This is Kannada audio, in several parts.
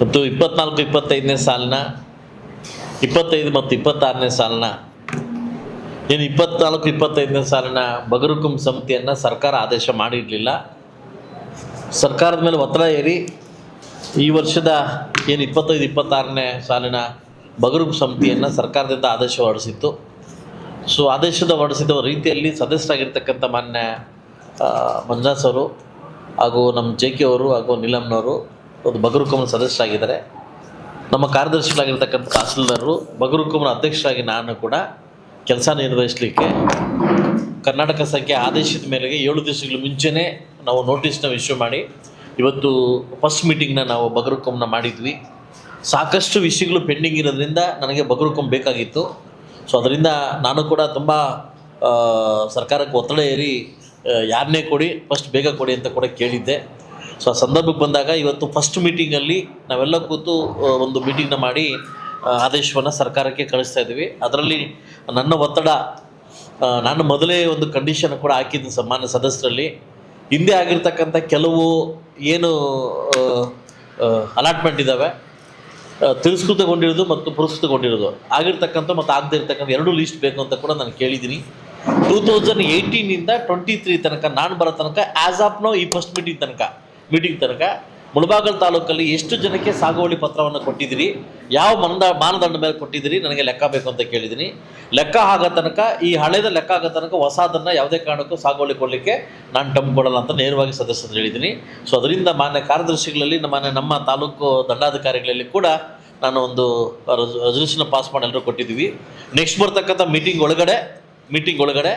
ಮತ್ತು ಇಪ್ಪತ್ನಾಲ್ಕು, ಇಪ್ಪತ್ತೈದನೇ ಸಾಲಿನ, ಇಪ್ಪತ್ತೈದು ಮತ್ತು ಇಪ್ಪತ್ತಾರನೇ ಸಾಲಿನ ಏನು ಇಪ್ಪತ್ನಾಲ್ಕು, ಇಪ್ಪತ್ತೈದನೇ ಸಾಲಿನ ಬಗರುಕುಂ ಸಮಿತಿಯನ್ನು ಸರ್ಕಾರ ಆದೇಶ ಮಾಡಿರಲಿಲ್ಲ. ಸರ್ಕಾರದ ಮೇಲೆ ಒತ್ತಡ ಏರಿ ಈ ವರ್ಷದ ಏನು ಇಪ್ಪತ್ತೈದು, ಇಪ್ಪತ್ತಾರನೇ ಸಾಲಿನ ಬಗರುಕುಂ ಸಮಿತಿಯನ್ನು ಸರ್ಕಾರದಿಂದ ಆದೇಶ ಹೊರಡಿಸಿತ್ತು. ಸೊ, ಆದೇಶದ ಹೊರಡಿಸಿದ ರೀತಿಯಲ್ಲಿ ಸದಸ್ಯರಾಗಿರ್ತಕ್ಕಂಥ ಮಾನ್ಯ ಮಂಜಾಸ್ ಅವರು ಹಾಗೂ ನಮ್ಮ ಜೆ ಕೆ ಅವರು ಹಾಗೂ ನೀಲಮ್ನವರು ಒಂದು ಬಗರುಕುಂನ ಸದಸ್ಯರಾಗಿದ್ದಾರೆ. ನಮ್ಮ ಕಾರ್ಯದರ್ಶಿಗಳಾಗಿರ್ತಕ್ಕಂಥ ತಹಸೀಲ್ದಾರರು ಬಗರುಕುಂನ ಅಧ್ಯಕ್ಷರಾಗಿ ನಾನು ಕೂಡ ಕೆಲಸ ನಿರ್ವಹಿಸಲಿಕ್ಕೆ ಕರ್ನಾಟಕ ಸಂಖ್ಯೆ ಆದೇಶದ ಮೇರೆಗೆ ಏಳು ದಿವಸಗಳ ಮುಂಚೆನೇ ನಾವು ನೋಟಿಸ್ನ ಇಶ್ಯೂ ಮಾಡಿ, ಇವತ್ತು ಫಸ್ಟ್ ಮೀಟಿಂಗ್ನ ನಾವು ಬಗರುಕುಂನ ಮಾಡಿದ್ವಿ. ಸಾಕಷ್ಟು ವಿಷಯಗಳು ಪೆಂಡಿಂಗ್ ಇರೋದ್ರಿಂದ ನನಗೆ ಬಗರುಕುಮ ಬೇಕಾಗಿತ್ತು. ಸೊ ಅದರಿಂದ ನಾನು ಕೂಡ ತುಂಬ ಸರ್ಕಾರಕ್ಕೆ ಒತ್ತಡ ಏರಿ ಯಾರನ್ನೇ ಕೊಡಿ ಫಸ್ಟ್ ಬೇಗ ಕೊಡಿ ಅಂತ ಕೂಡ ಕೇಳಿದ್ದೆ. ಸೊ ಆ ಸಂದರ್ಭಕ್ಕೆ ಬಂದಾಗ ಇವತ್ತು ಫಸ್ಟ್ ಮೀಟಿಂಗಲ್ಲಿ ನಾವೆಲ್ಲ ಕೂತು ಒಂದು ಮೀಟಿಂಗ್ನ ಮಾಡಿ ಆದೇಶವನ್ನು ಸರ್ಕಾರಕ್ಕೆ ಕಳಿಸ್ತಾ ಇದ್ದೀವಿ ಅದರಲ್ಲಿ ನನ್ನ ಒತ್ತಡ ನಾನು ಮೊದಲೇ ಒಂದು ಕಂಡೀಷನ್ ಕೂಡ ಹಾಕಿದ್ದು ಸಮಾನ ಸದಸ್ಯರಲ್ಲಿ. ಹಿಂದೆ ಆಗಿರ್ತಕ್ಕಂಥ ಕೆಲವು ಏನು ಅಲಾಟ್ಮೆಂಟ್ ಇದ್ದಾವೆ ತಿರಸ್ಕೃತಗೊಂಡಿರೋದು ಮತ್ತು ಪುರಸ್ಕೃತಗೊಂಡಿರೋದು ಆಗಿರ್ತಕ್ಕಂಥ ಮತ್ತು ಆಗದೇ ಇರ್ತಕ್ಕಂಥ ಎರಡೂ ಲಿಸ್ಟ್ ಬೇಕು ಅಂತ ಕೂಡ ನಾನು ಕೇಳಿದ್ದೀನಿ. ಟೂ ತೌಸಂಡ್ ಏಯ್ಟೀನಿಂದ ಟ್ವೆಂಟಿ ತ್ರೀ ತನಕ, ನಾನು ಬರೋ ತನಕ ಆ್ಯಸ್ ಆಫ್ ನೋ ಈ ಫಸ್ಟ್ ಮೀಟಿಂಗ್ ತನಕ. ಮೀಟಿಂಗ್ ತನಕ ಮುಳಬಾಗಲ್ ತಾಲೂಕಲ್ಲಿ ಎಷ್ಟು ಜನಕ್ಕೆ ಸಾಗುವಳಿ ಪತ್ರವನ್ನು ಕೊಟ್ಟಿದ್ದೀರಿ? ಯಾವ ಮಾನದ, ಮಾನದಂಡ ಮೇಲೆ ಕೊಟ್ಟಿದ್ದೀರಿ? ನನಗೆ ಲೆಕ್ಕ ಬೇಕು ಅಂತ ಕೇಳಿದ್ದೀನಿ. ಲೆಕ್ಕ ಆಗೋ ತನಕ, ಈ ಹಳೇದ ಲೆಕ್ಕ ಆಗೋ ತನಕ ಹೊಸದನ್ನು ಯಾವುದೇ ಕಾರಣಕ್ಕೂ ಸಾಗುವಳಿ ಕೊಡಲಿಕ್ಕೆ ನಾನು ಟಂಪ್ ಕೊಡಲ್ಲ ಅಂತ ನೇರವಾಗಿ ಸದಸ್ಯರು ಹೇಳಿದ್ದೀನಿ. ಸೊ ಅದರಿಂದ ಮಾನ್ಯ ಕಾರ್ಯದರ್ಶಿಗಳಲ್ಲಿ ನಮ್ಮ ನಮ್ಮ ತಾಲೂಕು ದಂಡಾಧಿಕಾರಿಗಳಲ್ಲಿ ಕೂಡ ನಾನು ಒಂದು ರೆಸಲ್ಯೂಷನ್ ಪಾಸ್ ಮಾಡಿ ಎಲ್ಲರೂ ಕೊಟ್ಟಿದ್ದೀವಿ. ನೆಕ್ಸ್ಟ್ ಬರ್ತಕ್ಕಂಥ ಮೀಟಿಂಗ್ ಒಳಗಡೆ ಮೀಟಿಂಗ್ ಒಳಗಡೆ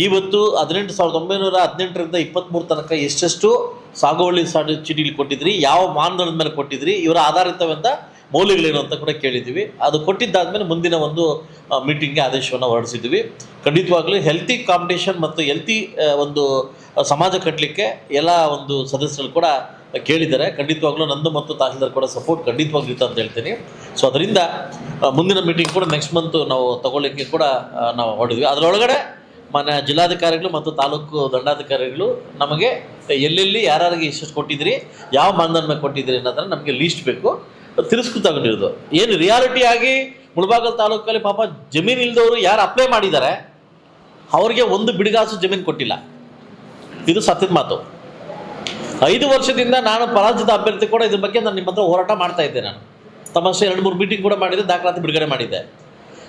ಇವತ್ತು ಹದಿನೆಂಟು ಸಾವಿರದ ಒಂಬೈನೂರ ಹದಿನೆಂಟರಿಂದ ಇಪ್ಪತ್ತ್ಮೂರು ತನಕ ಎಷ್ಟೆಷ್ಟು ಸಾಗುವಳಿ ಸಾಡು ಚೀಟಿಗಳು ಕೊಟ್ಟಿದ್ರಿ, ಯಾವ ಮಾನದಂಡದ ಮೇಲೆ ಕೊಟ್ಟಿದ್ರಿ, ಇವರ ಆಧಾರಿತವಾದ ಮೌಲ್ಯಗಳೇನು ಅಂತ ಕೂಡ ಕೇಳಿದ್ದೀವಿ. ಅದು ಕೊಟ್ಟಿದ್ದಾದ್ಮೇಲೆ ಮುಂದಿನ ಒಂದು ಮೀಟಿಂಗ್ಗೆ ಆದೇಶವನ್ನು ಹೊರಡಿಸಿದ್ವಿ ಖಂಡಿತವಾಗ್ಲೂ ಹೆಲ್ತಿ ಕಾಂಪಿಟೇಷನ್ ಮತ್ತು ಹೆಲ್ತಿ ಒಂದು ಸಮಾಜ ಕಟ್ಟಲಿಕ್ಕೆ ಎಲ್ಲ ಒಂದು ಸದಸ್ಯರು ಕೂಡ ಕೇಳಿದ್ದಾರೆ. ಖಂಡಿತವಾಗ್ಲೂ ನಂದು ಮತ್ತು ತಹಸೀಲ್ದಾರ್ ಕೂಡ ಸಪೋರ್ಟ್ ಖಂಡಿತವಾಗ್ಲೂ ಇತ್ತು ಅಂತ ಹೇಳ್ತೀನಿ. ಸೊ ಅದರಿಂದ ಮುಂದಿನ ಮೀಟಿಂಗ್ ಕೂಡ ನೆಕ್ಸ್ಟ್ ಮಂತ್ ನಾವು ತಗೊಳ್ಳಿಕ್ಕೆ ಕೂಡ ನಾವು ಹೊರಡಿದ್ವಿ. ಅದರೊಳಗಡೆ ಮಾನ್ಯ ಜಿಲ್ಲಾಧಿಕಾರಿಗಳು ಮತ್ತು ತಾಲೂಕು ದಂಡಾಧಿಕಾರಿಗಳು ನಮಗೆ ಎಲ್ಲೆಲ್ಲಿ ಯಾರ್ಯಾರಿಗೆ ಇಷ್ಟು ಕೊಟ್ಟಿದ್ರಿ ಯಾವ ಮಾನದಂಡ ಕೊಟ್ಟಿದ್ರಿ ಅನ್ನೋದನ್ನ ನಮಗೆ ಲೀಸ್ಟ್ ಬೇಕು. ತಿರಸ್ಕೃತಗೊಂಡಿರೋದು ಏನು ರಿಯಾಲಿಟಿ ಆಗಿ ಮುಳಬಾಗಲ್ ತಾಲೂಕಲ್ಲಿ ಪಾಪ ಜಮೀನು ಇಲ್ಲದವರು ಯಾರು ಅಪ್ಲೈ ಮಾಡಿದ್ದಾರೆ, ಅವ್ರಿಗೆ ಒಂದು ಬಿಡಿಗಾಸು ಜಮೀನು ಕೊಟ್ಟಿಲ್ಲ. ಇದು ಸತ್ಯದ ಮಾತು. ಐದು ವರ್ಷದಿಂದ ನಾನು ಪರಾಜಿತ ಅಭ್ಯರ್ಥಿ ಕೂಡ ಇದ್ರ ಬಗ್ಗೆ ನಾನು ನಿಮ್ಮ ಹತ್ರ ಹೋರಾಟ ಮಾಡ್ತಾ ಇದ್ದೆ ನಾನು. ತಮ್ಮಷ್ಟೇ ಎರಡು ಮೂರು ಮೀಟಿಂಗ್ ಕೂಡ ಮಾಡಿದ್ದೆ ದಾಖಲಾತಿ ಬಿಡುಗಡೆ ಮಾಡಿದ್ದೆ.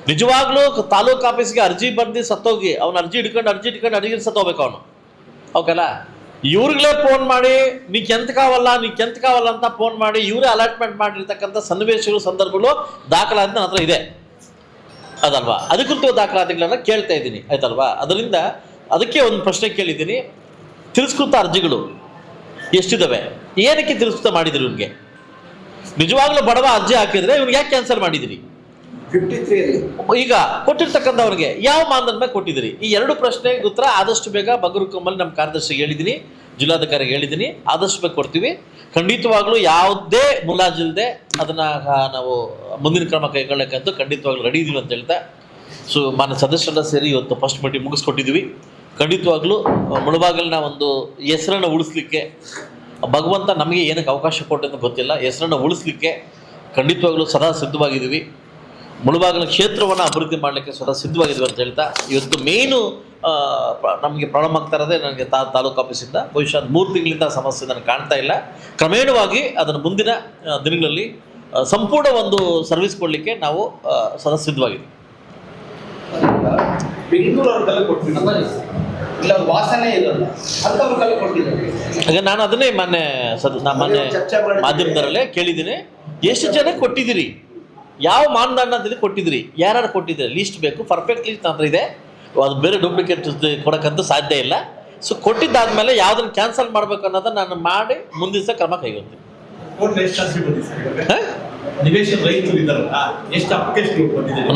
ನಿಜವಾಗ್ಲೂ ತಾಲೂಕು ಆಫೀಸ್ಗೆ ಅರ್ಜಿ ಬಂದು ಸತ್ತೋಗಿ, ಅವ್ನು ಅರ್ಜಿ ಹಿಡ್ಕೊಂಡು ಅರ್ಜಿ ಹಿಡ್ಕೊಂಡು ಅರ್ಜಿ ಸತ್ತೋಗ್ಬೇಕು ಅವನು. ಓಕೆಲ್ಲ ಇವ್ರಿಗಳೇ ಫೋನ್ ಮಾಡಿ ನೀ ಕೆಂತ್ಕಾವಲ್ಲ ನೀ ಕೆಂತ್ಕಾವಲ್ಲ ಅಂತ ಫೋನ್ ಮಾಡಿ, ಇವರೇ ಅಲಾಟ್ಮೆಂಟ್ ಮಾಡಿರ್ತಕ್ಕಂಥ ಸನ್ನಿವೇಶಗಳು, ಸಂದರ್ಭಗಳು ದಾಖಲಾತಿ ನನ್ನ ಹತ್ರ ಇದೆ. ಅದಲ್ವಾ? ಅದಕ್ಕಂತೂ ದಾಖಲಾತಿಗಳನ್ನ ಕೇಳ್ತಾ ಇದ್ದೀನಿ, ಆಯ್ತಲ್ವಾ? ಅದರಿಂದ ಅದಕ್ಕೆ ಒಂದು ಪ್ರಶ್ನೆ ಕೇಳಿದ್ದೀನಿ. ತಿರಸ್ಕೃತ ಅರ್ಜಿಗಳು ಎಷ್ಟಿದ್ದಾವೆ ಏನಕ್ಕೆ ತಿರಸ್ಕೃತ ಮಾಡಿದ್ರಿ ಇವ್ನಿಗೆ? ನಿಜವಾಗ್ಲೂ ಬಡವ ಅರ್ಜಿ ಹಾಕಿದ್ರೆ ಇವ್ನಿಗೆ ಯಾಕೆ ಕ್ಯಾನ್ಸಲ್ ಮಾಡಿದಿರಿ? ಈಗ ಕೊಟ್ಟಿರ್ತಕ್ಕಂಥವ್ರಿಗೆ ಯಾವ ಮಾನದಂಡ ಮೇಲೆ ಕೊಟ್ಟಿದ್ದೀರಿ? ಈ ಎರಡು ಪ್ರಶ್ನೆಗೆ ಉತ್ತರ ಆದಷ್ಟು ಬೇಗ ಬಗರು ಬಗರುಕಮ್ಮಲ್ಲಿ ನಮ್ಮ ಕಾರ್ಯದರ್ಶಿಗೆ ಹೇಳಿದ್ದೀನಿ, ಜಿಲ್ಲಾಧಿಕಾರಿಗೆ ಹೇಳಿದ್ದೀನಿ, ಆದಷ್ಟು ಬೇಗ ಕೊಡ್ತೀವಿ. ಖಂಡಿತವಾಗ್ಲೂ ಯಾವುದೇ ಮುಲಾಜಿಲ್ಲದೆ ಅದನ್ನು ನಾವು ಮುಂದಿನ ಕ್ರಮ ಕೈಗೊಳ್ಳಕ್ಕಂತೂ ಖಂಡಿತವಾಗ್ಲೂ ರೆಡಿ ಇದೀವಿ ಅಂತ ಹೇಳ್ತಾ, ಸೊ ಮಾನ್ಯ ಸದಸ್ಯರೆಲ್ಲ ಸೇರಿ ಇವತ್ತು ಫಸ್ಟ್ ಮೀಟಿಂಗ್ ಮುಗಿಸ್ಕೊಟ್ಟಿದ್ದೀವಿ. ಖಂಡಿತವಾಗ್ಲೂ ಮುಳುಬಾಗಲಿನ ಒಂದು ಹೆಸರನ್ನು ಉಳಿಸ್ಲಿಕ್ಕೆ, ಭಗವಂತ ನಮಗೆ ಏನಕ್ಕೆ ಅವಕಾಶ ಕೊಟ್ಟಂತ ಗೊತ್ತಿಲ್ಲ, ಹೆಸರನ್ನು ಉಳಿಸ್ಲಿಕ್ಕೆ ಖಂಡಿತವಾಗ್ಲೂ ಸದಾ ಸಿದ್ಧವಾಗಿದ್ದೀವಿ. ಮುಳುಬಾಗಿಲ ಕ್ಷೇತ್ರವನ್ನು ಅಭಿವೃದ್ಧಿ ಮಾಡಲಿಕ್ಕೆ ಸ್ವತಃ ಸಿದ್ಧವಾಗಿದ್ವಿ ಅಂತ ಹೇಳ್ತಾ ಇವತ್ತು ಮೇನು ನಮಗೆ ಪ್ರಾಬ್ಲಮ್ ಆಗ್ತಾ ಇರೋದೇ ನನಗೆ ತಾ ತಾಲೂಕು ಆಫೀಸಿಂದ. ಬಹುಶಃ ಮೂರು ತಿಂಗಳಿಂದ ಸಮಸ್ಯೆ ನನಗೆ ಕಾಣ್ತಾ ಇಲ್ಲ. ಕ್ರಮೇಣವಾಗಿ ಅದನ್ನು ಮುಂದಿನ ದಿನಗಳಲ್ಲಿ ಸಂಪೂರ್ಣ ಒಂದು ಸರ್ವಿಸ್ ಕೊಡಲಿಕ್ಕೆ ನಾವು ಸದಾ ಸಿದ್ಧವಾಗಿದ್ದೀವಿ ಹಾಗೆ ನಾನು ಅದನ್ನೇ ಮೊನ್ನೆ ಮೊನ್ನೆ ಮಾಧ್ಯಮದರಲ್ಲೇ ಮಾಧ್ಯಮದಲ್ಲೇ ಕೇಳಿದ್ದೀನಿ. ಎಷ್ಟು ಜನ ಕೊಟ್ಟಿದ್ದೀರಿ? ಯಾವ ಮಾನದಂಡದಲ್ಲಿ ಕೊಟ್ಟಿದ್ರಿ? ಯಾರು ಕೊಟ್ಟಿದ್ರಿ? ಲೀಸ್ಟ್ ಬೇಕು ಪರ್ಫೆಕ್ಟ್ ಲೀಸ್ಟ್ ಹತ್ರ ಇದೆ. ಅದು ಬೇರೆ ಡೂಪ್ಲಿಕೇಟ್ ಕೊಡೋಕ್ಕಂತೂ ಸಾಧ್ಯ ಇಲ್ಲ. ಸೊ ಕೊಟ್ಟಿದ್ದಾದ್ಮೇಲೆ ಯಾವುದನ್ನು ಕ್ಯಾನ್ಸಲ್ ಮಾಡಬೇಕು ಅನ್ನೋದನ್ನ ನಾನು ಮಾಡಿ ಮುಂದಿನ ದಿವಸ ಕ್ರಮ ಕೈಗೊಳ್ತೀನಿ.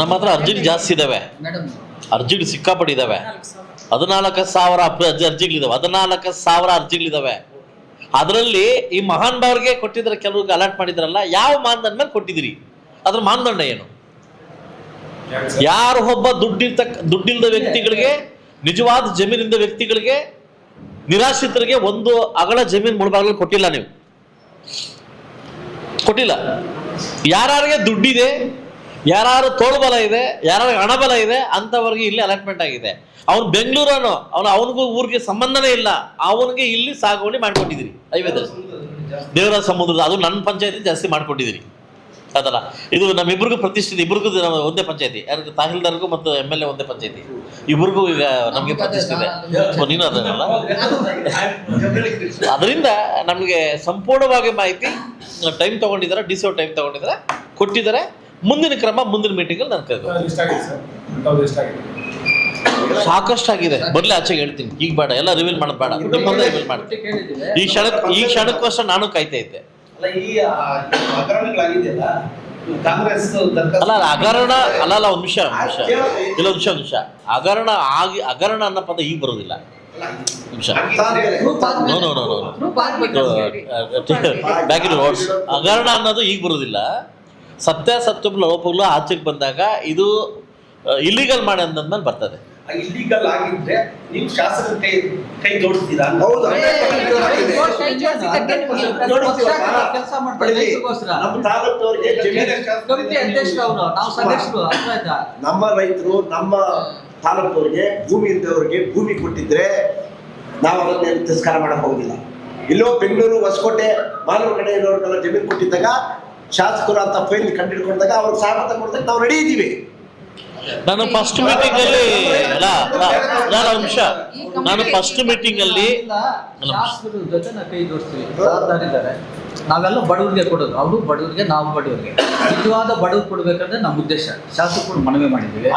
ನಮ್ಮ ಹತ್ರ ಅರ್ಜಿಗಳು ಜಾಸ್ತಿ ಇದಾವೆ. ಅರ್ಜಿಗಳು ಸಿಕ್ಕಾಪಟ್ಟಿದ್ದಾವೆ ಹದಿನಾಲ್ಕು ಸಾವಿರ. ಅರ್ಜಿ ಅರ್ಜಿಗಳಿದಾವೆ. ಹದಿನಾಲ್ಕು ಸಾವಿರ ಅರ್ಜಿಗಳಿದಾವೆ. ಅದರಲ್ಲಿ ಈ ಮಹಾನ್ ಬಾರ್ಗೆ ಕೊಟ್ಟಿದ್ರೆ ಕೆಲವ್ರಿಗೆ ಅಲರ್ಟ್ ಮಾಡಿದ್ರಲ್ಲ ಯಾವ ಮಾನದಂಡ ಮೇಲೆ ಕೊಟ್ಟಿದ್ದೀರಿ? ಅದ್ರ ಮಾನದಂಡ ಏನು? ಯಾರು ಒಬ್ಬ ದುಡ್ಡಿರ್ತಕ್ಕ ದುಡ್ಡಿಲ್ಲದ ವ್ಯಕ್ತಿಗಳಿಗೆ, ನಿಜವಾದ ಜಮೀನಿಂದ ವ್ಯಕ್ತಿಗಳಿಗೆ, ನಿರಾಶ್ರಿತರಿಗೆ ಒಂದು ಅಗಳ ಜಮೀನು ಮುಳುಬಾಗಲು ಕೊಟ್ಟಿಲ್ಲ ನೀವು. ಕೊಟ್ಟಿಲ್ಲ. ಯಾರ್ಯಾರಿಗೆ ದುಡ್ಡಿದೆ ಯಾರು ತೋಳ್ಬಲ ಇದೆ ಯಾರ್ಯಾರಿಗೆ ಹಣಬಲ ಇದೆ, ಅಂತವ್ರಿಗೆ ಇಲ್ಲಿ ಅಲಾಟ್ಮೆಂಟ್ ಆಗಿದೆ. ಅವ್ನು ಬೆಂಗಳೂರನು, ಅವನು ಅವನಿಗೂ ಊರಿಗೆ ಸಂಬಂಧನೇ ಇಲ್ಲ. ಅವನಿಗೆ ಇಲ್ಲಿ ಸಾಗುವಳಿ ಮಾಡ್ಕೊಟ್ಟಿದ್ದೀರಿ. ಐವತ್ತು. ದೇವರ ಸಮುದ್ರದ, ಅದು ನನ್ನ ಪಂಚಾಯತಿ ಜಾಸ್ತಿ ಮಾಡ್ಕೊಟ್ಟಿದ್ದೀರಿ. ಅದಲ್ಲ. ಇದು ನಮ್ಮಿಬ್ರಿಗೂ ಪ್ರತಿಷ್ಠಿತ ಇಬ್ಬರಿಗೂ ನಮ್ಮ ಒಂದೇ ಪಂಚಾಯತಿ. ಯಾರಿಗೆ ತಹಸೀಲ್ದಾರ್ಗೂ ಮತ್ತು ಎಂ ಎಲ್ ಎ ಒಂದೇ ಪಂಚಾಯತಿ. ಇಬ್ಬರಿಗೂ ಈಗ ನಮಗೆ ಪ್ರತಿಷ್ಠಿತ. ಓ, ನೀನು ಅದನ್ನಲ್ಲ ಅದರಿಂದ ನಮಗೆ ಸಂಪೂರ್ಣವಾಗಿ ಮಾಹಿತಿ ಟೈಮ್ ತಗೊಂಡಿದ್ದಾರೆ ಡಿ ಸಿ ಟೈಮ್ ತಗೊಂಡಿದ್ದಾರೆ. ಕೊಟ್ಟಿದ್ದಾರೆ. ಮುಂದಿನ ಕ್ರಮ ಮುಂದಿನ ಮೀಟಿಂಗಲ್ಲಿ ನಾನು ಕರೆದು ಸಾಕಷ್ಟು ಆಗಿದೆ ಬರ್ಲಿ ಆಚೆಗೆ ಹೇಳ್ತೀನಿ. ಈಗ ಬೇಡ. ಎಲ್ಲ ರಿವೀಲ್ ಮಾಡೋದು ಬೇಡ. ನಿಮ್ಮಲ್ಲೇ ರಿವೀಲ್ ಮಾಡ್ತೀನಿ ಈ ಕ್ಷಣಕ್ಕೆ ಈ ಕ್ಷಣಕ್ಕೋಸ್ಕರ ನಾನು ಕಾಯ್ತಾ ಇದ್ದೆ. ಅಲ್ಲ ಈ ಹಗರಣಗಳಾಗಿದೆಯಲ್ಲ? ಕಾಂಗ್ರೆಸ್ ಅಲ್ಲ ಅಲ್ಲ, ಹಗರಣ ಅಲ್ಲ ಅಲ್ಲ ಒಂದು ನಿಮಿಷ ಒಂದು ನಿಮಿಷ. ಇಲ್ಲ ನಿಮಿಷ ನಿಮಿಷ. ಹಗರಣ ಆಗಿ ಹಗರಣ ಅನ್ನೋ ಪದ ಈಗ ಬರೋದಿಲ್ಲ. ನಿಮಿಷ. No no no no back in words ಹಗರಣ ಅನ್ನೋದು ಈಗ ಬರೋದಿಲ್ಲ. ಸತ್ಯಾಸತ್ಯಗಳ ಲೋಪಗಳು ಆಚೆಗೆ ಬಂದಾಗ ಇದು ಇಲ್ಲಿಗಲ್ ಮಾಡಿ ಅಂದ್ಮೇಲೆ ಬರ್ತದೆ. ಇಲ್ಲಿಗಲ್ ಆಗಿದ್ರೆ ನೀವು ಶಾಸಕ ಕೈ ಕೈ ಜೋಡಿಸ್ತೀರಾ ನಮ್ಮ ರೈತರು ನಮ್ಮ ತಾಲೂಕವ್ರಿಗೆ ಭೂಮಿ ಇದ್ದವ್ರಿಗೆ ಭೂಮಿ ಕೊಟ್ಟಿದ್ರೆ ನಾವು ಅದನ್ನ ತಿರಸ್ಕಾರ ಮಾಡಕ್ ಹೋಗಿಲ್ಲ ಇಲ್ಲೋ ಬೆಂಗಳೂರು ಹೊಸಕೋಟೆ ಮಾನವ ಕಡೆ ಇರೋರ್ಗೆಲ್ಲ ಜಮೀನು ಕೊಟ್ಟಿದ್ದಾಗ ಶಾಸಕರು ಅಂತ ಫೈಲ್ ಕಂಡಿಡ್ಕೊಂಡಾಗ ಅವ್ರಿಗೆ ಸಾಮರ್ಥ್ಯ ಕೊಡ್ದಾಗ ನಾವು ರೆಡಿ ಇದ್ದೀವಿ. ನಾನು ಫಸ್ಟ್ ಮೀಟಿಂಗ್ ಅಲ್ಲಿ ಅಲ್ಲ ನಾನು ಒಂದು ನಾನು ಫಸ್ಟ್ ಮೀಟಿಂಗ್ ಅಲ್ಲಿ ಶಾಸಕರ ಜೊತೆ ನಾವು ಕೈ ಜೋಡಿಸ್ತೀವಿ. ಜವಾಬ್ದಾರಿದ್ದಾರೆ ನಾವೆಲ್ಲ ಬಡವರಿಗೆ ಕೊಡೋದು. ಅವರು ಬಡವರಿಗೆ ನಾವು ಬಡವರಿಗೆ. ನಿಜವಾದ ಬಡವ್ರು ಕೊಡ್ಬೇಕಂದ್ರೆ ನಮ್ಮ ಉದ್ದೇಶ. ಶಾಸಕರು ಮನವಿ ಮಾಡಿದ್ದೀವಿ.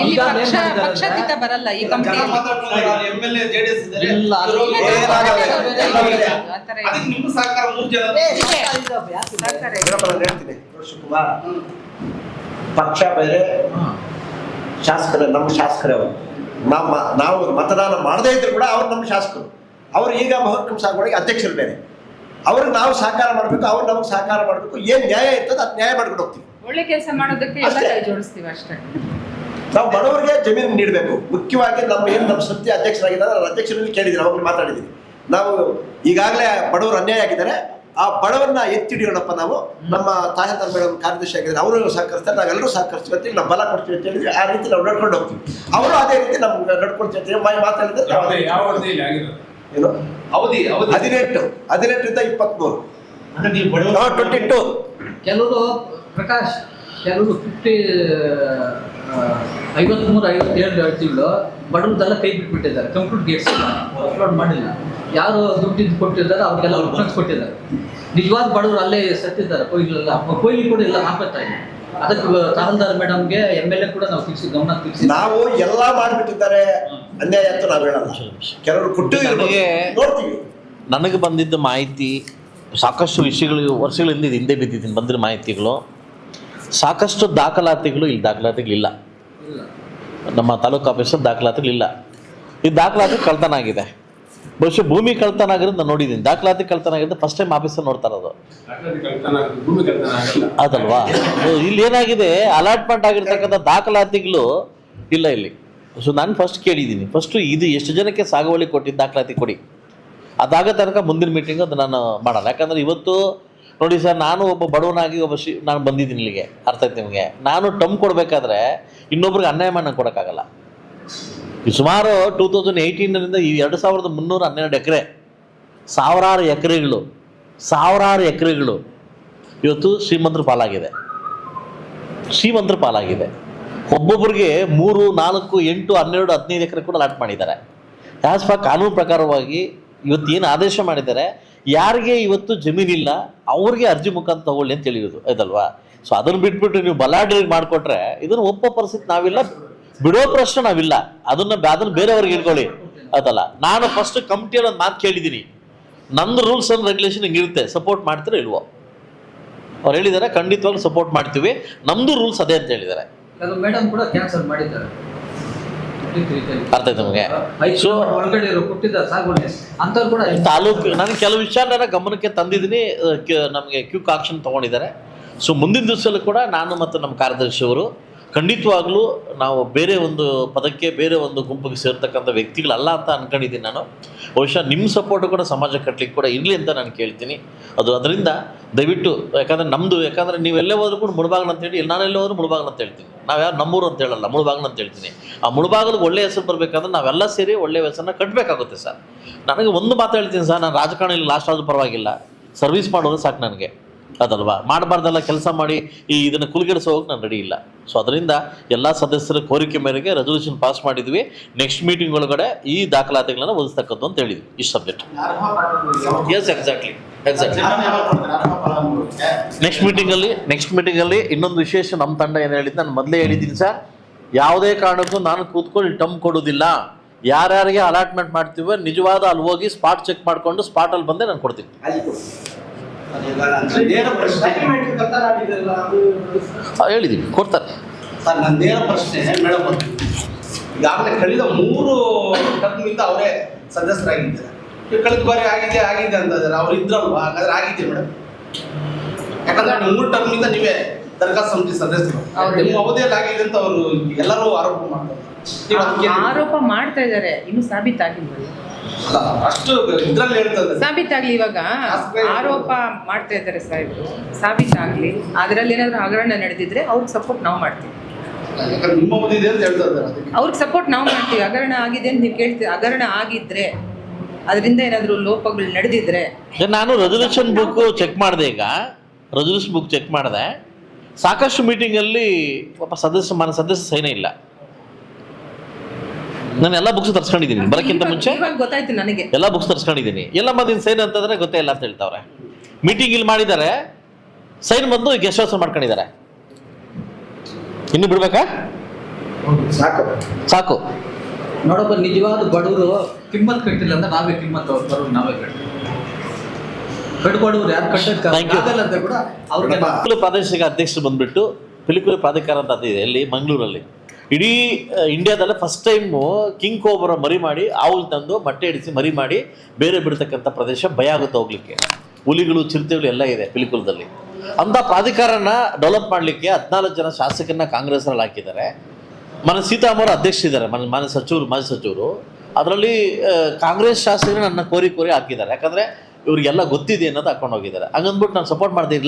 ಇಲ್ಲಿ ಪಕ್ಷ ಬೇರೆ ಶಾಸಕರೇ ನಮ್ಮ ಶಾಸಕರೇ ಅವರು. ನಮ್ಮ ನಾವು ಮತದಾನ ಮಾಡದೇ ಇದ್ರು ಕೂಡ ಅವ್ರು ನಮ್ಮ ಶಾಸಕರು. ಅವ್ರು ಈಗ ಮಹತ್ವ ಸಾಗುವಳಿಗೆ ಅಧ್ಯಕ್ಷರು ಬೇರೆ. ಅವ್ರಿಗೆ ನಾವು ಸಹಕಾರ ಮಾಡಬೇಕು ಅವ್ರು ನಮ್ಗೆ ಸಹಕಾರ ಮಾಡಬೇಕು. ಏನು ನ್ಯಾಯ ಇರ್ತದೆ ಅದು ನ್ಯಾಯ ಮಾಡ್ಕೊಂಡು ಹೋಗ್ತೀವಿ. ಒಳ್ಳೆ ಕೆಲಸ ಮಾಡೋದಕ್ಕೆ ಅಷ್ಟೇ. ಕೈ ಜೋಡಿಸ್ತೀವಿ ಅಷ್ಟೇ. ನಾವು ಬಡವರಿಗೆ ಜಮೀನು ನೀಡಬೇಕು. ಮುಖ್ಯವಾಗಿ ನಮ್ಮ ಏನು ನಮ್ಮ ಸತ್ಯ ಅಧ್ಯಕ್ಷರಾಗಿದ್ದಾರೆ ಅವ್ರ ಅಧ್ಯಕ್ಷರಲ್ಲಿ ಕೇಳಿದ್ದೀನಿ ಅವ್ರಿಗೆ ಮಾತಾಡಿದ್ದೀನಿ. ನಾವು ಈಗಾಗಲೇ ಬಡವರು ಅನ್ಯಾಯ ಆಗಿದ್ದಾರೆ. ಆ ಬಡವನ್ನ ಎತ್ತಿಡಿಯೋಣಪ್ಪ ನಾವು. ನಮ್ಮ ತಾಯಿ ಮೇಡಮ್ ಕಾರ್ಯದರ್ಶಿ ಆಗಿದ್ರೆ ಅವರು ಸಹಕರಿಸ್ತಾರೆ. ನಾವೆಲ್ಲರೂ ಸಹಕರಿಸ್ತೀವಿ ಅಂತ ನಾವು ಬಲ ಕೊಡ್ತೀವಿ ಅಂತ ಹೇಳಿದ್ರೆ ಆ ರೀತಿ ನಾವು ನಡ್ಕೊಂಡು ಹೋಗ್ತೀವಿ. ಅವರು ಅದೇ ರೀತಿ ನಮ್ಗೆ ನಡ್ಕೊಳ್ತೀವಿ ಅಂತ ಹೇಳಿ ಮಾತಾಡಿದ್ರೆ ಹದಿನೆಂಟು. ಹದಿನೆಂಟರಿಂದ ಇಪ್ಪತ್ಮೂರು. ಅಂದ್ರೆ ನೀವು ಬಡವರು ಟ್ವೆಂಟಿ ಟು ಕೆಲವರು ಪ್ರಕಾಶ್ ಕೆಲವರು ಫಿಫ್ಟಿ ಐವತ್ಮೂರು ಐವತ್ತೇಳು ಅರ್ಜಿಗಳು ಬಡವ್ರದ್ದೆಲ್ಲ ಕೈ ಬಿಟ್ಬಿಟ್ಟಿದ್ದಾರೆ. ಕಂಪ್ಯೂಟರ್ ಗೇಟ್ಸ್ ಅಪ್ಲೋಡ್ ಮಾಡಿಲ್ಲ. ಯಾರು ದುಡ್ಡಿದ್ದು ಕೊಟ್ಟಿದ್ದಾರೆ ಅವ್ರಿಗೆಲ್ಲ ರೆಫರೆನ್ಸ್ ಕೊಟ್ಟಿದ್ದಾರೆ. ನಿಜವಾದ ಬಡವರು ಅಲ್ಲೇ ಸತ್ತಿದ್ದಾರೆ. ಕೊಯ್ಲೆಲ್ಲ ಕೊಯ್ಲಿ ಕೂಡ ಇಲ್ಲ ನಾಪತ್ತಾ ಇದೆ. ಅದಕ್ಕೆ ತಹಲ್ದಾರ್ ಮೇಡಮ್ಗೆ ಎಂ ಎಲ್ ಎ ಕೂಡ ನಾವು ತಿಳಿಸಿ ಗಮನ ತಿಳಿಸಿ ನಾವು ಎಲ್ಲ ಮಾಡಿಬಿಟ್ಟಿದ್ದಾರೆ. ಅನ್ಯಾಯ ಅಂತ ನಾವು ಹೇಳಲ್ಲ. ಕೆಲವರು ಕೊಟ್ಟು ನನಗೆ- ನೋಡ್ತೀವಿ. ನನಗೆ ಬಂದಿದ್ದ ಮಾಹಿತಿ ಸಾಕಷ್ಟು ವಿಷಯಗಳು ವರ್ಷಗಳಿಂದ ಇದು ಹಿಂದೆ ಬಿದ್ದಿದ್ದೀನಿ. ಬಂದಿರೋ ಮಾಹಿತಿಗಳು ಸಾಕಷ್ಟು ದಾಖಲಾತಿಗಳು ಇಲ್ಲಿ ದಾಖಲಾತಿಗಳಿಲ್ಲ. ಇಲ್ಲ. ನಮ್ಮ ತಾಲೂಕು ಆಫೀಸರ್ ದಾಖಲಾತಿಗಳಿಲ್ಲ ಈ ದಾಖಲಾತಿ ಕಳ್ತನ ಆಗಿದೆ. ಬಹುಶಃ ಭೂಮಿ ಕಳ್ತನ ಆಗಿರೋದು ನಾನು ನೋಡಿದ್ದೀನಿ. ದಾಖಲಾತಿ ಕಳ್ತನ ಆಗಿರೋದು ಫಸ್ಟ್ ಟೈಮ್ ಆಫೀಸರ್ ನೋಡ್ತಾ ಇರೋದು. ಅದಲ್ವಾ? ಇಲ್ಲಿ ಏನಾಗಿದೆ? ಅಲಾಟ್ಮೆಂಟ್ ಆಗಿರ್ತಕ್ಕಂಥ ದಾಖಲಾತಿಗಳು ಇಲ್ಲ ಇಲ್ಲಿ. ಸೊ ನಾನು ಫಸ್ಟ್ ಕೇಳಿದ್ದೀನಿ. ಫಸ್ಟು ಇದು ಎಷ್ಟು ಜನಕ್ಕೆ ಸಾಗುವಳಿ ಕೊಟ್ಟಿದ್ದು ದಾಖಲಾತಿ ಕೊಡಿ. ಅದಾಗ ತನಕ ಮುಂದಿನ ಮೀಟಿಂಗ್ ಅದು ನಾನು ಮಾಡಲ್ಲ ಯಾಕಂದ್ರೆ ಇವತ್ತು ನೋಡಿ ಸರ್, ನಾನು ಒಬ್ಬ ಬಡವನಾಗಿ ಒಬ್ಬ ಶಿ ನಾನು ಬಂದಿದ್ದೀನಿ ಇಲ್ಲಿಗೆ, ಅರ್ಥ ಆಯ್ತು ನಿಮಗೆ. ನಾನು ಟಮ್ ಕೊಡಬೇಕಾದ್ರೆ ಇನ್ನೊಬ್ರಿಗೆ ಅನ್ಯಾಯ ಮಾಡಿ ನಂಗೆ ಕೊಡೋಕ್ಕಾಗಲ್ಲ. ಈ ಸುಮಾರು ಟೂ ತೌಸಂಡ್ ಏಯ್ಟೀನಿಂದ ಈ ಎರಡು ಸಾವಿರದ ಮುನ್ನೂರ ಹನ್ನೆರಡು ಎಕರೆ, ಸಾವಿರಾರು ಎಕರೆಗಳು ಸಾವಿರಾರು ಎಕರೆಗಳು ಇವತ್ತು ಶ್ರೀಮಂತರ ಪಾಲಾಗಿದೆ. ಶ್ರೀಮಂತರ ಪಾಲಾಗಿದೆ. ಒಬ್ಬೊಬ್ಬರಿಗೆ ಮೂರು, ನಾಲ್ಕು, ಎಂಟು, ಹನ್ನೆರಡು, ಹದಿನೈದು ಎಕರೆ ಕೂಡ ಲಾಟ್ ಮಾಡಿದ್ದಾರೆ. ಆಸ್ ಕಾನೂನು ಪ್ರಕಾರವಾಗಿ ಇವತ್ತು ಏನು ಆದೇಶ ಮಾಡಿದ್ದಾರೆ ಯಾರಿಗೆ ಇವತ್ತು ಜಮೀನಿಲ್ಲ ಅವ್ರಿಗೆ ಅರ್ಜಿ ಮುಖಾಂತರ ತಗೊಳ್ಳಿ ಅಂತ ಹೇಳಿರೋದು, ಆಯ್ತಲ್ವಾ? ಸೊ ಅದನ್ನು ಬಿಟ್ಬಿಟ್ಟು ನೀವು ಬಲಾಢ್ಯ ಮಾಡಿಕೊಟ್ರೆ ಇದನ್ನು ಒಪ್ಪೋ ಪರಿಸ್ಥಿತಿ ನಾವಿಲ್ಲ, ಬಿಡೋ ಪ್ರಶ್ನೆ ನಾವಿಲ್ಲ. ಅದನ್ನ ಅದನ್ನ ಬೇರೆಯವ್ರಿಗೆ ಇಟ್ಕೊಳ್ಳಿ ಆಯ್ತಲ್ಲ? ನಾನು ಫಸ್ಟ್ ಕಮಿಟಿಯಲ್ಲಿ ಒಂದು ಮಾತು ಕೇಳಿದ್ದೀನಿ. ನಮ್ದು ರೂಲ್ಸ್ ಅಂಡ್ ರೆಗ್ಯುಲೇಷನ್ ಹಿಂಗಿರುತ್ತೆ ಸಪೋರ್ಟ್ ಮಾಡ್ತೀರೋ ಇಲ್ವೋ? ಅವ್ರು ಹೇಳಿದ್ದಾರೆ ಖಂಡಿತವಾಗ್ಲೂ ಸಪೋರ್ಟ್ ಮಾಡ್ತೀವಿ. ನಮ್ದು ರೂಲ್ಸ್ ಅದೇ ಅಂತ ಹೇಳಿದ್ದಾರೆ ಮೇಡಮ್ ಕೂಡ ಕ್ಯಾನ್ಸಲ್ ಮಾಡಿದ್ದಾರೆ. ಅರ್ಥ ಆಯ್ತು ನಮಗೆ. ಸೊ ತಾಲೂಕು ನಾನು ಕೆಲವು ವಿಷಯನ ಗಮನಕ್ಕೆ ತಂದಿದ್ದೀನಿ ನಮಗೆ ಕ್ಯೂಕ್ ಆಕ್ಷನ್ ತೊಗೊಂಡಿದ್ದಾರೆ. ಸೊ ಮುಂದಿನ ದಿವಸದಲ್ಲೂ ಕೂಡ ನಾನು ಮತ್ತು ನಮ್ಮ ಕಾರ್ಯದರ್ಶಿಯವರು ಖಂಡಿತವಾಗ್ಲೂ ನಾವು ಬೇರೆ ಒಂದು ಪದಕ್ಕೆ ಬೇರೆ ಒಂದು ಗುಂಪಿಗೆ ಸೇರ್ತಕ್ಕಂಥ ವ್ಯಕ್ತಿಗಳಲ್ಲ ಅಂತ ಅನ್ಕೊಂಡಿದ್ದೀನಿ ನಾನು. ಬಹುಶಃ ನಿಮ್ಮ ಸಪೋರ್ಟ್ ಕೂಡ ಸಮಾಜ ಕಟ್ಟಲಿಕ್ಕೆ ಕೂಡ ಇರಲಿ ಅಂತ ನಾನು ಕೇಳ್ತೀನಿ. ಅದು ಅದರಿಂದ ದಯವಿಟ್ಟು ಯಾಕಂದರೆ ನಮ್ಮದು ಯಾಕಂದರೆ ನೀವೆಲ್ಲೇ ಹೋದ್ರೂ ಕೂಡ ಮುಳುಬಾಗಲ ಅಂತ ಹೇಳಿ ನಾನೆಲ್ಲೇ ಹೋದ್ರೂ ಮುಳುಬಾಗಲ ಅಂತ ಹೇಳ್ತೀನಿ. ನಾವು ಯಾರು ನಮ್ಮೂರು ಅಂತ ಹೇಳಲ್ಲ ಮುಳುಬಾಗ್ಲು ಅಂತ ಹೇಳ್ತೀನಿ. ಆ ಮುಳುಬಾಗಲಿಗೆ ಒಳ್ಳೆ ಹೆಸರು ಬರಬೇಕಂದ್ರೆ ನಾವೆಲ್ಲ ಸೇರಿ ಒಳ್ಳೆ ಹೆಸರನ್ನ ಕಟ್ಟಬೇಕಾಗುತ್ತೆ ಸರ್. ನನಗೆ ಒಂದು ಮಾತು ಹೇಳ್ತೀನಿ ಸರ್ ನಾನು ರಾಜಕಾರಣಿ ಲಾಸ್ಟ್ ಆದರೂ ಪರವಾಗಿಲ್ಲ. ಸರ್ವಿಸ್ ಮಾಡೋದು ಸಾಕು ನನಗೆ. ಅದಲ್ವಾ? ಮಾಡಬಾರ್ದೆಲ್ಲ ಕೆಲಸ ಮಾಡಿ ಈ ಇದನ್ನು ಕುಲಗೆಡಿಸೋ ಹೋಗಿ ನಾನು ರೆಡಿ ಇಲ್ಲ. ಸೊ ಅದರಿಂದ ಎಲ್ಲ ಸದಸ್ಯರ ಕೋರಿಕೆ ಮೇರೆಗೆ ರೆಸೊಲ್ಯೂಷನ್ ಪಾಸ್ ಮಾಡಿದ್ವಿ. ನೆಕ್ಸ್ಟ್ ಮೀಟಿಂಗ್ ಒಳಗಡೆ ಈ ದಾಖಲಾತಿಗಳನ್ನು ಓದಿಸ್ತಕ್ಕದ್ದು ಅಂತ ಹೇಳಿದ್ವಿ. ಈ ಸಬ್ಜೆಕ್ಟ್ ಎಸ್ ಎಕ್ಸಾಕ್ಟ್ಲಿ ನೆಕ್ಸ್ಟ್ ಮೀಟಿಂಗಲ್ಲಿ ನೆಕ್ಸ್ಟ್ ಮೀಟಿಂಗಲ್ಲಿ ಇನ್ನೊಂದು ವಿಶೇಷ ನಮ್ಮ ತಂಡ ಏನು ಹೇಳಿದ್ದು ನಾನು ಮೊದಲೇ ಹೇಳಿದ್ದೀನಿ ಸರ್. ಯಾವುದೇ ಕಾರಣಕ್ಕೂ ನಾನು ಕೂತ್ಕೊಂಡು ಟಮ್ ಕೊಡೋದಿಲ್ಲ ಯಾರ್ಯಾರಿಗೆ ಅಲಾಟ್ಮೆಂಟ್ ಮಾಡ್ತೀವೋ ನಿಜವಾದ ಅಲ್ಲಿ ಹೋಗಿ ಸ್ಪಾಟ್ ಚೆಕ್ ಮಾಡಿಕೊಂಡು ಸ್ಪಾಟಲ್ಲಿ ಬಂದೆ ನಾನು ಕೊಡ್ತೀನಿ. ನೇರ ಪ್ರಶ್ನೆ. ಆ, ಹೇಳಿದ್ದೀನಿ. ಕೊಡ್ತಾರೆ. ಸರ್ ನನ್ನ ನೇರ ಪ್ರಶ್ನೆ ಮೇಡಮ್ ಈಗಾಗಲೇ ಕಳೆದ ಮೂರು ಟರ್ಮಿಂದ ಅವರೇ ಸದಸ್ಯರಾಗಿದ್ದಾರೆ. ಕಳೆದ ಬಾರಿ ಆಗಿದೆ ಆಗಿದೆ ಅಂತ ಇದ್ದಾರೆ ಅವ್ರು ಇದ್ರಲ್ವಾ? ಹಾಗಾದ್ರೆ ಆಗಿದೆ ಮೇಡಮ್. ಯಾಕಂದ್ರೆ ಮೂರು ಟರ್ಮಿಂದ ನೀವೇ ದರ್ಗಾ ಸಮಿತಿ ಸದಸ್ಯರು. ನಿಮ್ಮ ಅವಧಿಯಲ್ಲಿ ಆಗಿದೆ ಅಂತ ಅವರು ಎಲ್ಲರೂ ಆರೋಪ ಮಾಡ್ತಾರೆ. ಆರೋಪ ಮಾಡ್ತಾ ಇದ್ದಾರೆ. ಇನ್ನು ಸಾಬೀತಾಗಿಲ್ವಲ್ಲ? ಅಲ್ಲ, ಅಷ್ಟು ಇದ್ರಲ್ಲಿ ಹೇಳ್ತದೆ. ಸಾಬೀತಾಗ್ಲಿ ಇವಾಗ. ಆರೋಪ ಮಾಡ್ತಾ ಇದ್ದಾರೆ ಸಾಹೇಬರು. ಸಾಬೀತಾಗ್ಲಿ. ಅದರಲ್ಲಿ ಏನಾದ್ರು ಹಗರಣ ನಡೆದಿದ್ರೆ ಅವ್ರಿಗೆ ಸಪೋರ್ಟ್ ನಾವು ಮಾಡ್ತೀವಿ. ಇದೆ ಅವ್ರಿಗೆ ಸಪೋರ್ಟ್ ನಾವು ಮಾಡ್ತೀವಿ. ಹಗರಣ ಆಗಿದೆ ಅಂತ ನೀವು ಕೇಳ್ತೀವಿ ಹಗರಣ ಆಗಿದ್ರೆ ಅದರಿಂದ ಏನಾದರೂ ಲೋಪಗಳು ನಡೆದಿದ್ರೆ? ನಾನು ರೆಸೊಲ್ಯೂಷನ್ ಬುಕ್ ಚೆಕ್ ಮಾಡಿದೆ ಈಗ. ರೆಸೊಲ್ಯೂಷನ್ ಬುಕ್ ಚೆಕ್ ಮಾಡಿದೆ. ಸಾಕಷ್ಟು ಮೀಟಿಂಗಲ್ಲಿ ಪಾಪ ಸದಸ್ಯ ಮನ ಸದಸ್ಯ ಸೈನೇ ಇಲ್ಲ. ನಾನು ಎಲ್ಲ ಬುಕ್ಸ್ ತರ್ಸ್ಕೊಂಡಿದ್ದೀನಿ. ಬರೋಕ್ಕಿಂತ ಮುಂಚೆ ಗೊತ್ತಾಯ್ತು ನನಗೆ. ಎಲ್ಲ ಬುಕ್ಸ್ ತರ್ಸ್ಕೊಂಡಿದ್ದೀನಿ. ಎಲ್ಲ ಮದ್ದಿನ ಸೈನ್ ಅಂತಂದ್ರೆ ಗೊತ್ತೇ ಇಲ್ಲ ಅಂತ ಹೇಳ್ತಾವ್ರೆ. ಮೀಟಿಂಗ್ ಇಲ್ಲಿ ಮಾಡಿದ್ದಾರೆ. ಸೈನ್ ಬಂದು ಗೆಸ್ಟ್ ಹೌಸ್ ಮಾಡ್ಕೊಂಡಿದ್ದಾರೆ. ಇನ್ನು ಬಿಡ್ಬೇಕಾ? ಸಾಕು. ಸಾಕು. ನೋಡಪ್ಪ ನಿಜವಾದ ಬಡವರು ಕಿಮ್ಮತ್ ಕಟ್ಟಿಲ್ಲ ಅಂದ್ರೆ ನಾವೇ ಕಿಮ್ಮತ್ ಅವ್ರು ಬರೋರು ನಾವೇ ಕಟ್ತೀವಿ. ಕಟ್ಕೊಡೋರು ಯಾರು Thank you. ಕಟ್ಟಕ್ಕಾಗಲ್ಲ ಅಂತ ಕೂಡ ಅವ್ರಿಗೆ ಪ್ರಾದೇಶಿಕ ಅಧ್ಯಕ್ಷರು ಬಂದ್ಬಿಟ್ಟು ಪಿಲಿಕುಲಿ ಪ್ರಾಧಿಕಾರ ಅಂತ ಇದೆ ಇಲ್ಲಿ ಮಂಗಳೂರಲ್ಲಿ. ಇಡೀ ಇಂಡಿಯಾದಲ್ಲೇ ಫಸ್ಟ್ ಟೈಮ್ ಕಿಂಗ್ ಕೋಬರ ಮರಿ ಮಾಡಿ ಆవుಲ್ ತಂದು ಮೊಟ್ಟೆ ಇಡಿಸಿ ಮರಿ ಮಾಡಿ ಬೇರೆ ಬಿಡ್ತಕ್ಕಂಥ ಪ್ರದೇಶ ಭಯ ಆಗುತ್ತೆ ಹೋಗ್ಲಿಕ್ಕೆ. ಹುಲಿಗಳು ಚಿರತೆಗಳು ಎಲ್ಲ ಇದೆ ಪಿಲಿಕುಲದಲ್ಲಿ ಅಂತ ಪ್ರಾಧಿಕಾರನ ಡೆವಲಪ್ ಮಾಡಲಿಕ್ಕೆ ಹದಿನಾಲ್ಕು ಜನ ಶಾಸಕರನ್ನ ಕಾಂಗ್ರೆಸ್ನಲ್ಲಿ ಹಾಕಿದ್ದಾರೆ. ಮನ ಸೀತಾರಾಮವರು ಅಧ್ಯಕ್ಷರಿದ್ದಾರೆ ಮನೆ ಮಾನ್ಯ ಸಚಿವರು ಮಾಜಿ ಸಚಿವರು. ಅದರಲ್ಲಿ ಕಾಂಗ್ರೆಸ್ ಶಾಸಕರು ನನ್ನ ಕೋರಿ ಕೋರಿ ಹಾಕಿದ್ದಾರೆ. ಯಾಕಂದರೆ ಇವ್ರಿಗೆಲ್ಲ ಗೊತ್ತಿದೆ ಅನ್ನೋದು ಹಾಕೊಂಡು ಹೋಗಿದ್ದಾರೆ. ಹಂಗಂದ್ಬಿಟ್ಟು ನಾನು ಸಪೋರ್ಟ್ ಅಂತ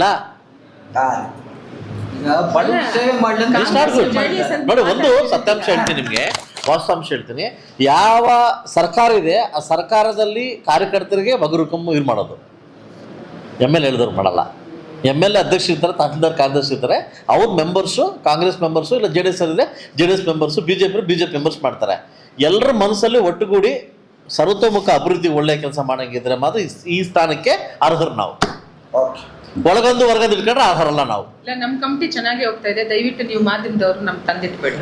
ನೋಡಿ ಒಂದು ಸತ್ಯಾಂಶ ಹೇಳ್ತೀನಿ ನಿಮಗೆ. ವಾಸ್ತಾಂಶ ಹೇಳ್ತೀನಿ. ಯಾವ ಸರ್ಕಾರ ಇದೆ ಆ ಸರ್ಕಾರದಲ್ಲಿ ಕಾರ್ಯಕರ್ತರಿಗೆ ಬಗರುಕಮ್ಮು ಇದು ಮಾಡೋದು. ಎಂ ಎಲ್ ಹೇಳಿದವ್ರು ಮಾಡಲ್ಲ. ಎಂ ಎಲ್ ಎ ಅಧ್ಯಕ್ಷ ಇರ್ತಾರೆ ತಹಸೀಲ್ದಾರ್ ಕಾರ್ಯದರ್ಶಿ ಇರ್ತಾರೆ. ಅವ್ರ ಮೆಂಬರ್ಸು ಕಾಂಗ್ರೆಸ್ ಮೆಂಬರ್ಸು ಇಲ್ಲ ಜೆ ಡಿ ಎಸ್ ಇದೆ J D S members B J P B J P members ಮಾಡ್ತಾರೆ. ಎಲ್ಲರ ಮನಸ್ಸಲ್ಲಿ ಒಟ್ಟುಗೂಡಿ ಸರ್ವತೋಮುಖ ಅಭಿವೃದ್ಧಿ ಒಳ್ಳೆಯ ಕೆಲಸ ಮಾಡಂಗಿದ್ರೆ ಮಾತ್ರ ಈ- ಸ್ಥಾನಕ್ಕೆ ಅರ್ಹರು ನಾವು. ಓಕೆ ಒಳಗೊಂದು ವರ್ಗದ ಇಟ್ಕೊಂಡ್ರೆ ಅರ್ಹರಲ್ಲ ನಾವು. ಇಲ್ಲ ನಮ್ಮ ಕಮಿಟಿ ಚೆನ್ನಾಗಿ ಹೋಗ್ತಾ ಇದೆ. ದಯವಿಟ್ಟು ನೀವು ಮಾಧ್ಯಮದವ್ರು ನಮ್ ತಂದಿಟ್ಬೇಡಿ